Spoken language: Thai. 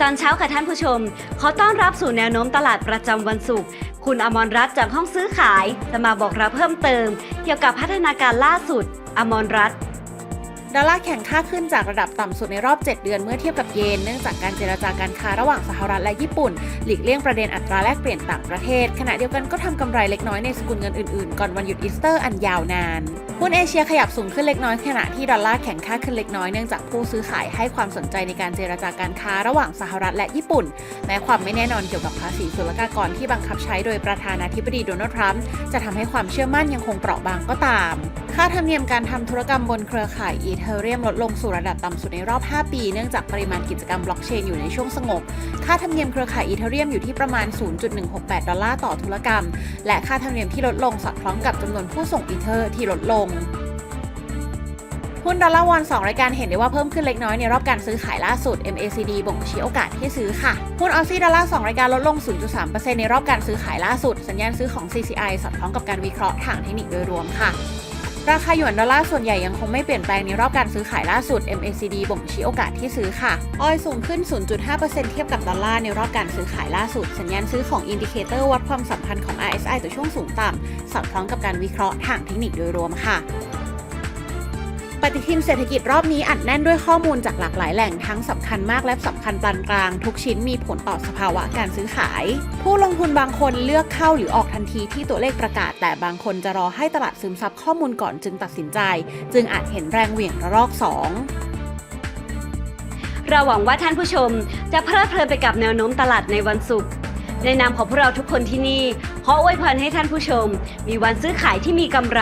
ตอนเช้าค่ะท่านผู้ชม ขอต้อนรับสู่แนวโน้มตลาดประจำวันศุกร์ คุณอมรรัตน์จากห้องซื้อขาย จะมาบอกเราเพิ่มเติม เกี่ยวกับพัฒนาการล่าสุด อมรรัตน์ ดอลลาร์แข็งค่าขึ้นจากระดับต่ำสุดในรอบ 7 เดือนเมื่อเทียบกับเยน เนื่องจากการเจรจาการค้าระหว่างสหรัฐและญี่ปุ่น หลีกเลี่ยงประเด็นอัตราแลกเปลี่ยนต่างประเทศ ขณะเดียวกันก็ทำกำไรเล็กน้อยในสกุลเงินอื่นๆ ก่อนวันหยุดอีสเตอร์อันยาวนานหุ้นเอเชียขยับสูงขึ้นเล็กน้อยขณะที่ดอลลาร์แข็งค่าขึ้นเล็กน้อยเนื่องจากผู้ซื้อขายให้ความสนใจในการเจรจาการค้าระหว่างสหรัฐและญี่ปุ่น แม้ความไม่แน่นอนเกี่ยวกับภาษีศุลกากรที่บังคับใช้โดยประธานาธิบดีโดนัลด์ทรัมป์จะทำให้ความเชื่อมั่นยังคงเปราะบางก็ตาม ค่าธรรมเนียมการทำธุรกรรมบนเครือข่ายอีเธอเรียมลดลงสู่ระดับต่ำสุดในรอบ 5 ปี เนื่องจากปริมาณกิจกรรมบล็อกเชนอยู่ในช่วงสงบ ค่าธรรมเนียมเครือข่ายอีเธอเรียมอยู่ที่ประมาณ 0.168 ดอลลาร์ต่อธุรกรรม และค่าธรรมเนียมที่ลดลงสอดคล้องกับจำนวนผู้ส่งอีเธอร์ที่ลดลงหุ้นดอลลาร์วอน2รายการเห็นได้ว่าเพิ่มขึ้นเล็กน้อยในรอบการซื้อขายล่าสุด MACD บ่งชี้โอกาสที่ซื้อค่ะ หุ้นออซซี่ดอลลาร์2รายการลดลง 0.3%ในรอบการซื้อขายล่าสุด สัญญาณซื้อของ CCI สอดคล้องกับการวิเคราะห์ทางเทคนิคโดยรวมค่ะ ราคาหยวนดอลลาร์ส่วนใหญ่ยังคงไม่เปลี่ยนแปลงในรอบการซื้อขายล่าสุด MACD บ่งชี้โอกาสที่ซื้อค่ะ ออยสูงขึ้น 0.5%เทียบกับดอลลาร์ในรอบการซื้อขายล่าสุด สัญญาณซื้อของอินดิเคเตอร์วัดความสัมพันธ์ของ RSI ต่อช่วงสูงต่ำสอดคล้องกับการวิเคราะห์ทางเทคนิคโดยรวมค่ะ ปฏิทินเศรษฐกิจรอบนี้อัดแน่นด้วยข้อมูลจากหลากหลายแหล่งทั้งสำคัญมากและสำคัญปานกลาง ทุกชิ้นมีผลต่อสภาวะการซื้อขาย ผู้ลงทุนบางคนเลือกเข้าหรือออกทันทีที่ตัวเลขประกาศ แต่บางคนจะรอให้ตลาดซึมซับข้อมูลก่อนจึงตัดสินใจ จึงอาจเห็นแรงเหวี่ยงระลอก 2เราหวังว่าท่านผู้ชมจะเพลิดเพลินไปกับแนวโน้มตลาดในวันศุกร์ในนามของพวกเราทุกคนที่นี่ ขออวยพรให้ท่านผู้ชม มีวันซื้อขายที่มีกำไร